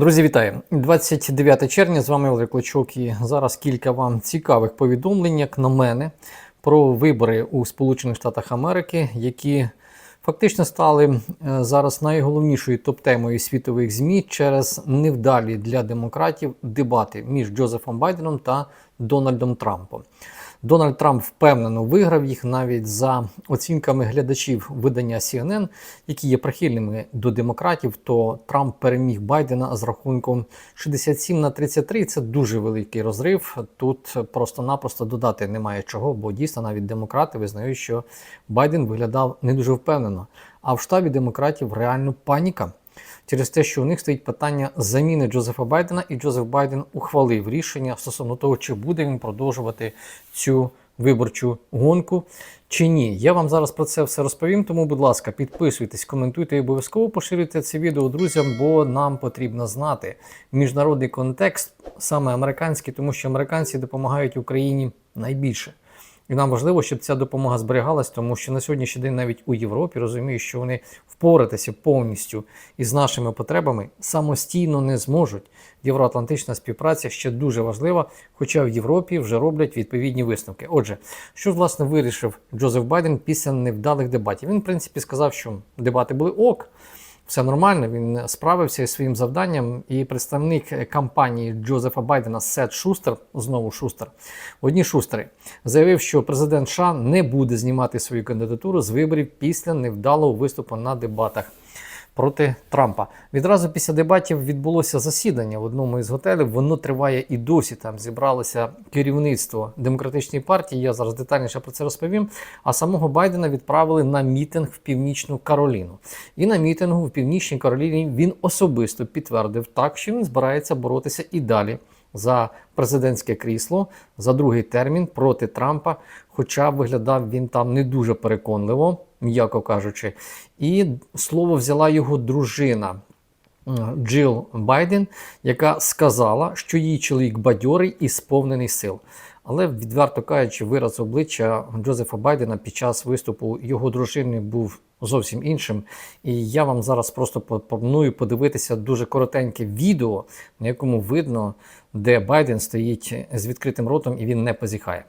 Друзі, вітаю! 29 червня з вами Олег Клочок і зараз кілька вам цікавих повідомлень, як на мене, про вибори у Сполучених Штатах Америки, які фактично стали е, зараз найголовнішою топ-темою світових ЗМІ через невдалі для демократів дебати між Джозефом Байденом та Дональдом Трампом. Дональд Трамп впевнено виграв їх навіть за оцінками глядачів видання CNN, які є прихильними до демократів. То Трамп переміг Байдена з рахунком 67 на 33. Це дуже великий розрив. Тут просто-напросто додати немає чого, бо дійсно навіть демократи визнають, що Байден виглядав не дуже впевнено. А в штабі демократів реально паніка через те, що у них стоїть питання заміни Джозефа Байдена, і Джозеф Байден ухвалив рішення стосовно того, чи буде він продовжувати цю виборчу гонку чи ні. Я вам зараз про це все розповім. Тому, будь ласка, підписуйтесь, коментуйте і обов'язково поширюйте це відео друзям, бо нам потрібно знати міжнародний контекст, саме американський, тому що американці допомагають Україні найбільше. І нам важливо, щоб ця допомога зберігалась, тому що на сьогоднішній день навіть у Європі розуміють, що вони впоратися повністю із нашими потребами самостійно не зможуть. Євроатлантична співпраця ще дуже важлива, хоча в Європі вже роблять відповідні висновки. Отже, що власне вирішив Джозеф Байден після невдалих дебатів? Він, в принципі, сказав, що дебати були ок все нормально. Він справився із своїм завданням. І представник кампанії Джозефа Байдена Сет Шустер, знову Шустер, одні шустери, заявив, що президент США не буде знімати свою кандидатуру з виборів після невдалого виступу на дебатах проти Трампа. Відразу після дебатів відбулося засідання в одному із готелів. Воно триває і досі. Там зібралося керівництво демократичної партії. Я зараз детальніше про це розповім. А самого Байдена відправили на мітинг в Північну Кароліну. І на мітингу в Північній Кароліні він особисто підтвердив так, що він збирається боротися і далі. За президентське крісло за другий термін проти Трампа, хоча виглядав він там не дуже переконливо м'яко кажучи. І слово взяла його дружина Джил Байден, яка сказала, що її чоловік бадьорий і сповнений сил. Але, відверто кажучи, вираз обличчя Джозефа Байдена під час виступу його дружини був зовсім іншим. І я вам зараз просто пропоную подивитися дуже коротеньке відео, на якому видно, де Байден стоїть з відкритим ротом і він не позіхає.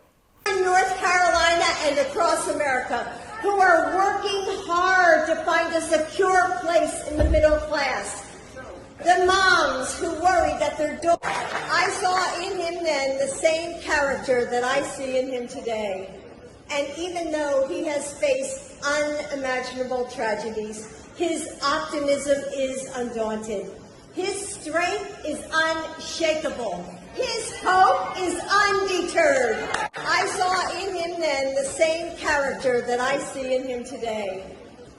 A secure place in the middle class. The moms who worry that their daughter. I saw in him then the same character that I see in him today. And even though he has faced unimaginable tragedies, his optimism is undaunted. His strength is unshakable. His hope is undeterred. I saw in him then the same character that I see in him today.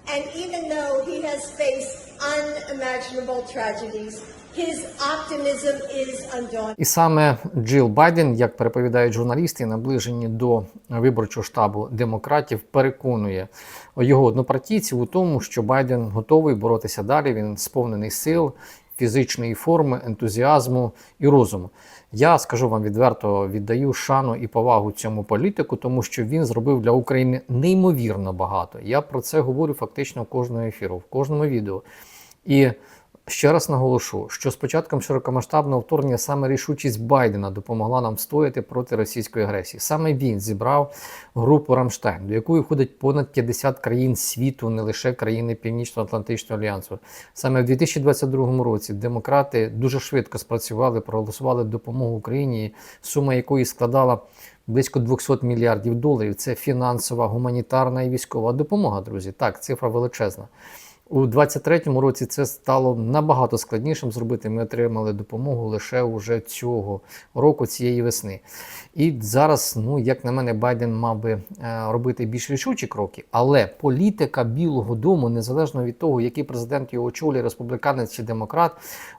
And even though he has faced unimaginable tragedies, his optimism is undaunted. І саме Джил Байден, як переповідають журналісти, наближені до виборчого штабу демократів, переконує його однопартійців у тому, що Байден готовий боротися далі. Він сповнений сил, фізичної форми, ентузіазму і розуму. Я скажу вам відверто, віддаю шану і повагу цьому політику, тому що він зробив для України неймовірно багато. Я про це говорю фактично в кожного ефіру, в кожному відео. І ще раз наголошу, що з початком широкомасштабного вторгнення саме рішучість Байдена допомогла нам стояти проти російської агресії. Саме він зібрав групу Рамштайн, до якої входить понад 50 країн світу, не лише країни Північно-Атлантичного альянсу. Саме в 2022 році демократи дуже швидко спрацювали, проголосували допомогу Україні, сума якої складала. Близько 200 мільярдів доларів це фінансова, гуманітарна і військова допомога, друзі. Так, цифра величезна. У 23-му році це стало набагато складнішим зробити. Ми отримали допомогу лише уже цього року, цієї весни. І зараз, ну як на мене, Байден мав би е, робити більш рішучі кроки, але політика Білого Дому, незалежно від того, який президент його очолює, республіканець чи демократ,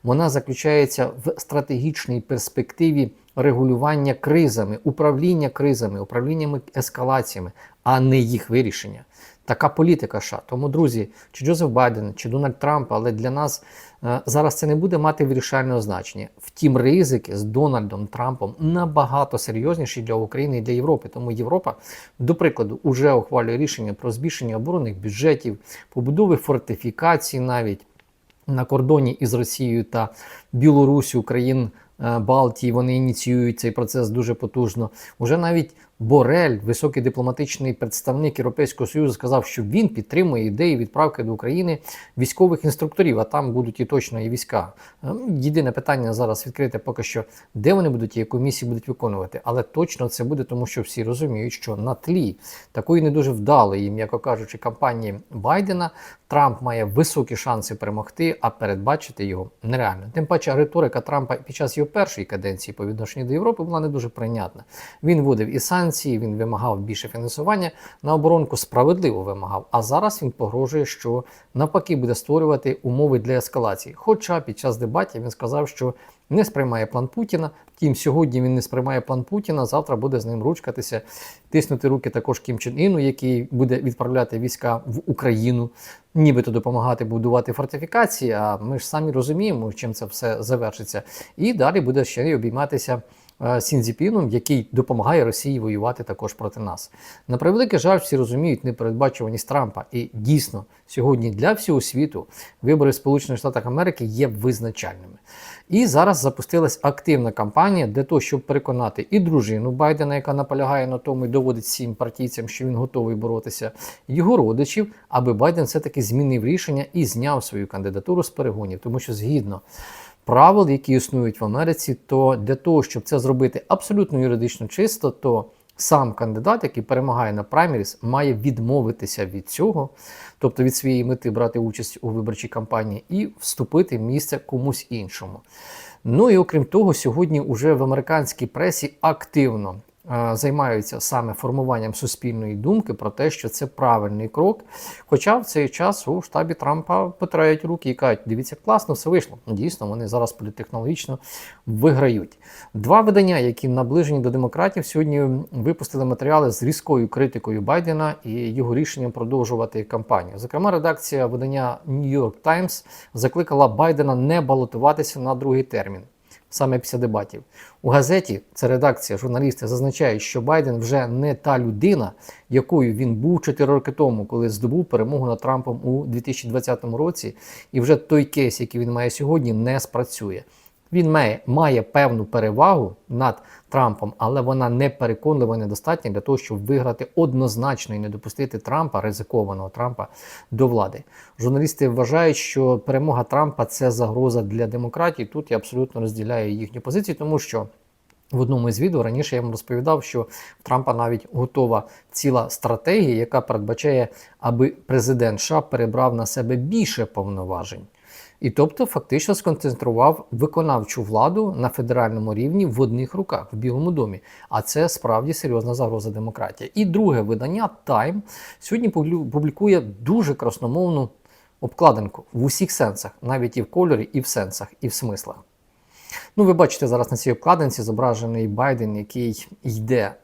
вона заключається в стратегічній перспективі регулювання кризами, управління кризами, управліннями ескалаціями, а не їх вирішення. Така політика США. Тому, друзі, чи Джозеф Байден, чи Дональд Трамп, але для нас е, зараз це не буде мати вирішального значення. Втім, ризики з Дональдом Трампом набагато серйозніші для України і для Європи. Тому Європа, до прикладу, вже ухвалює рішення про збільшення оборонних бюджетів, побудови фортифікацій навіть. на кордоні із Росією та Білорусі, країн е, Балтії, вони ініціюють цей процес дуже потужно. Уже навіть Борель, високий дипломатичний представник Європейського Союзу, сказав, що він підтримує ідеї відправки до України військових інструкторів, а там будуть і точно і війська. Ем, Єдине питання зараз відкрите поки що, де вони будуть і яку місію будуть виконувати. Але точно це буде, тому що всі розуміють, що на тлі такої не дуже вдалої, м'яко кажучи, кампанії Байдена Трамп має високі шанси перемогти, а передбачити його нереально. Тим паче риторика Трампа під час його першої каденції по відношенню до Європи була не дуже прийнятна. Він вводив і санкції, він вимагав більше фінансування на оборонку, справедливо вимагав. А зараз він погрожує, що навпаки буде створювати умови для ескалації. Хоча під час дебатів він сказав, що не сприймає план Путіна. Втім, сьогодні він не сприймає план Путіна. Завтра буде з ним ручкатися, тиснути руки також Кім Чен Іну, який буде відправляти війська в Україну, нібито допомагати будувати фортифікації. А ми ж самі розуміємо, чим це все завершиться. І далі буде ще й обійматися. Е, Сінзіпіном, який допомагає Росії воювати також проти нас. На превеликий жаль, всі розуміють непередбачуваність Трампа. І дійсно, сьогодні для всього світу вибори Сполучених Штатах Америки є визначальними. І зараз запустилась активна кампанія для того, щоб переконати і дружину Байдена, яка наполягає на тому і доводить всім партійцям, що він готовий боротися, його родичів, аби Байден все-таки змінив рішення і зняв свою кандидатуру з перегонів, тому що згідно правил, які існують в Америці, то для того, щоб це зробити абсолютно юридично чисто, то сам кандидат, який перемагає на праймеріс, має відмовитися від цього, тобто від своєї мети брати участь у виборчій кампанії і вступити в місце комусь іншому. Ну і окрім того, сьогодні вже в американській пресі активно займаються саме формуванням суспільної думки про те, що це правильний крок. Хоча в цей час у штабі Трампа потирають руки і кажуть, дивіться, класно, все вийшло. Дійсно, вони зараз політтехнологічно виграють. Два видання, які наближені до демократів, сьогодні випустили матеріали з різкою критикою Байдена і його рішенням продовжувати кампанію. Зокрема, редакція видання New York Times закликала Байдена не балотуватися на другий термін. Саме після дебатів у газеті це редакція, журналісти зазначають, що Байден вже не та людина, якою він був 4 роки тому, коли здобув перемогу над Трампом у 2020 році, і вже той кейс, який він має сьогодні, не спрацює. Він має, має певну перевагу над Трампом, але вона не переконлива недостатня для того, щоб виграти однозначно і не допустити Трампа, ризикованого Трампа, до влади. Журналісти вважають, що перемога Трампа це загроза для демократії. Тут я абсолютно розділяю їхню позицію, тому що. В одному із відео раніше я вам розповідав, що в Трампа навіть готова ціла стратегія, яка передбачає, аби президент США перебрав на себе більше повноважень. І тобто фактично сконцентрував виконавчу владу на федеральному рівні в одних руках в Білому домі. А це справді серйозна загроза демократії. І друге видання Time сьогодні публікує дуже красномовну обкладинку в усіх сенсах, навіть і в кольорі, і в сенсах, і в смислах. Ну, ви бачите зараз на цій обкладинці зображений Байден, який йде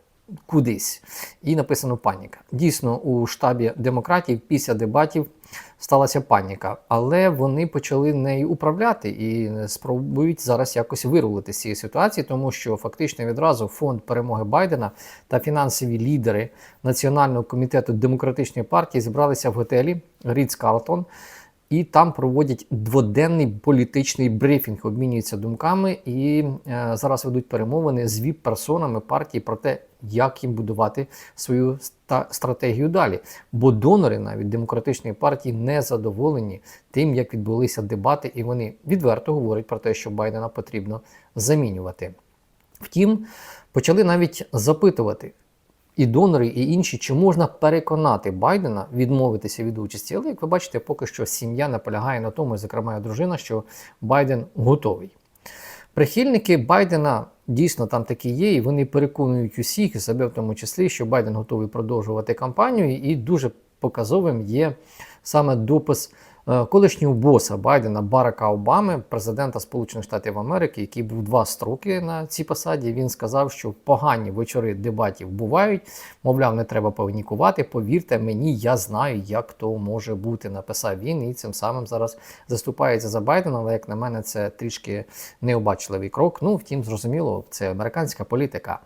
кудись, і написано паніка. Дійсно, у штабі демократів після дебатів сталася паніка, але вони почали нею управляти і спробують зараз якось вирулити з цієї ситуації, тому що фактично відразу фонд перемоги Байдена та фінансові лідери Національного комітету демократичної партії зібралися в готелі Рідс Карлтон. І там проводять дводенний політичний брифінг, обмінюються думками і е, зараз ведуть перемовини з віп-персонами партії про те, як їм будувати свою стратегію далі. Бо донори навіть демократичної партії не задоволені тим, як відбулися дебати, і вони відверто говорять про те, що Байдена потрібно замінювати. Втім, почали навіть запитувати і донори, і інші, чи можна переконати Байдена відмовитися від участі. Але як ви бачите, поки що сім'я наполягає на тому, і, зокрема, дружина, що Байден готовий. Прихильники Байдена дійсно там такі є, і вони переконують усіх, і себе в тому числі, що Байден готовий продовжувати кампанію, і дуже показовим є саме допис колишнього боса Байдена Барака Обами, президента Сполучених Штатів Америки, який був два строки на цій посаді. Він сказав, що погані вечори дебатів бувають. Мовляв, не треба панікувати. Повірте мені, я знаю, як то може бути. Написав він і цим самим зараз заступається за Байдена. Але як на мене, це трішки необачливий крок. Ну, втім, зрозуміло, це американська політика.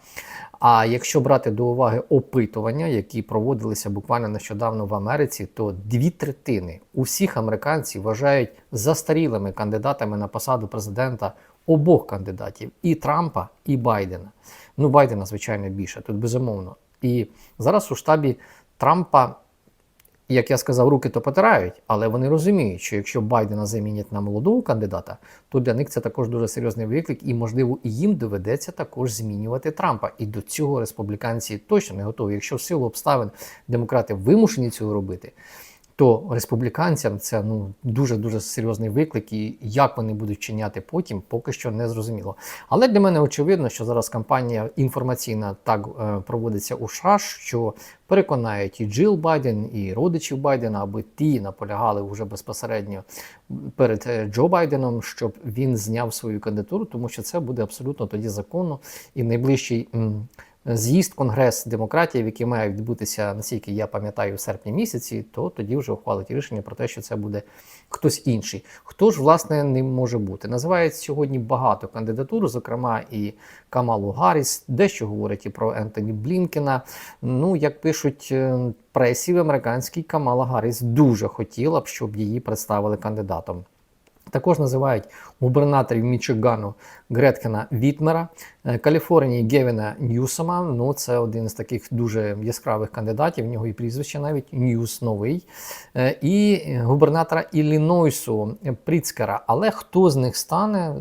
А якщо брати до уваги опитування, які проводилися буквально нещодавно в Америці, то дві третини усіх американців вважають застарілими кандидатами на посаду президента обох кандидатів і Трампа, і Байдена. Ну, Байдена, звичайно, більше, тут безумовно. І зараз у штабі Трампа як я сказав, руки то потирають, але вони розуміють, що якщо Байдена замінять на молодого кандидата, то для них це також дуже серйозний виклик, і можливо їм доведеться також змінювати Трампа. І до цього республіканці точно не готові. Якщо в силу обставин демократи вимушені цього робити. То республіканцям це ну дуже дуже серйозний виклик, і як вони будуть чиняти потім, поки що не зрозуміло. Але для мене очевидно, що зараз кампанія інформаційна так е, проводиться у США, що переконають і Джил Байден, і родичів Байдена, аби ті наполягали вже безпосередньо перед е, Джо Байденом, щоб він зняв свою кандидатуру, тому що це буде абсолютно тоді законно і найближчий. З'їзд Конгрес демократів, який має відбутися, наскільки я пам'ятаю, в серпні місяці, то тоді вже ухвалить рішення про те, що це буде хтось інший. Хто ж власне ним може бути? Називають сьогодні багато кандидатур, зокрема і Камалу Гарріс, дещо говорять і про Ентоні Блінкена. Ну, як пишуть е, пресі в американській, Камала Гарріс дуже хотіла б, щоб її представили кандидатом. Також називають губернаторів Мічигану Греткена Вітмера, е, Каліфорнії Гевіна Ньюсома. Ну, це один з таких дуже яскравих кандидатів. В нього і прізвище навіть Ньюс новий. Е, І губернатора Іллінойсу Пріцкера. Але хто з них стане?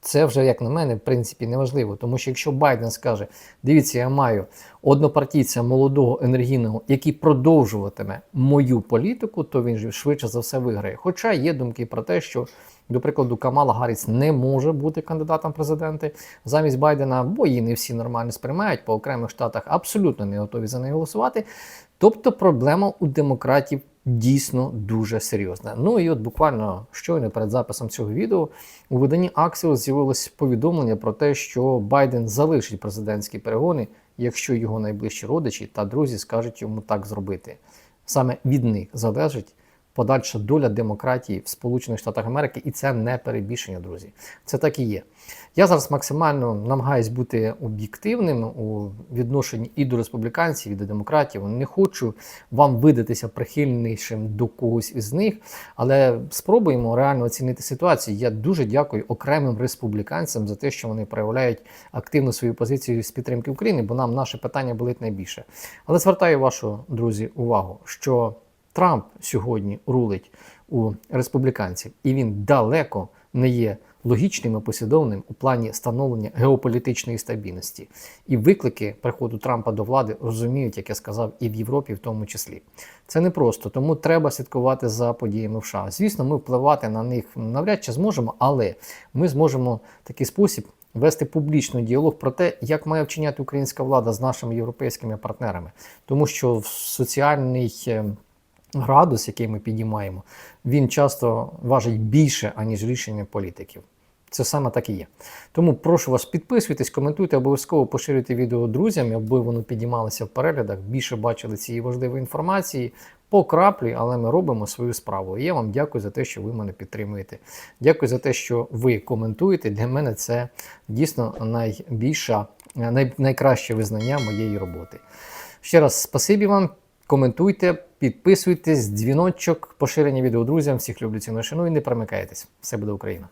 Це вже, як на мене, в принципі, неважливо. Тому що якщо Байден скаже: дивіться, я маю однопартійця молодого енергійного, який продовжуватиме мою політику, то він же швидше за все виграє. Хоча є думки про те, що, до прикладу, Камала Гарріс не може бути кандидатом президенти замість Байдена, бо її не всі нормально сприймають по окремих штатах, абсолютно не готові за неї голосувати. Тобто проблема у демократів дійсно дуже серйозна. Ну і от буквально щойно перед записом цього відео у виданні Axios з'явилось повідомлення про те, що Байден залишить президентські перегони, якщо його найближчі родичі та друзі скажуть йому так зробити. Саме від них залежить подальша доля демократії в Сполучених Штатах Америки, і це не перебільшення, друзі. Це так і є. Я зараз максимально намагаюсь бути об'єктивним у відношенні і до республіканців, і до демократів. Не хочу вам видатися прихильнішим до когось із них, але спробуємо реально оцінити ситуацію. Я дуже дякую окремим республіканцям за те, що вони проявляють активну свою позицію з підтримки України, бо нам наше питання болить найбільше. Але звертаю вашу друзі увагу, що Трамп сьогодні рулить у республіканців, і він далеко не є логічним і послідовним у плані становлення геополітичної стабільності. І виклики приходу Трампа до влади розуміють, як я сказав, і в Європі, в тому числі. Це не просто, тому треба слідкувати за подіями в США. Звісно, ми впливати на них навряд чи зможемо, але ми зможемо такий спосіб. Вести публічний діалог про те, як має вчиняти українська влада з нашими європейськими партнерами, тому що в соціальний е, градус, який ми підіймаємо, він часто важить більше, аніж рішення політиків. Це саме так і є. Тому прошу вас підписуйтесь, коментуйте, обов'язково поширюйте відео друзям, аби воно підіймалося в переглядах, більше бачили цієї важливої інформації. По краплі, але ми робимо свою справу. І я вам дякую за те, що ви мене підтримуєте. Дякую за те, що ви коментуєте. Для мене це дійсно найбільша, най, найкраще визнання моєї роботи. Ще раз спасибі вам. Коментуйте, підписуйтесь, дзвіночок, поширення відео друзям. Всіх люблю ціну шану і не перемикайтесь. Все буде Україна!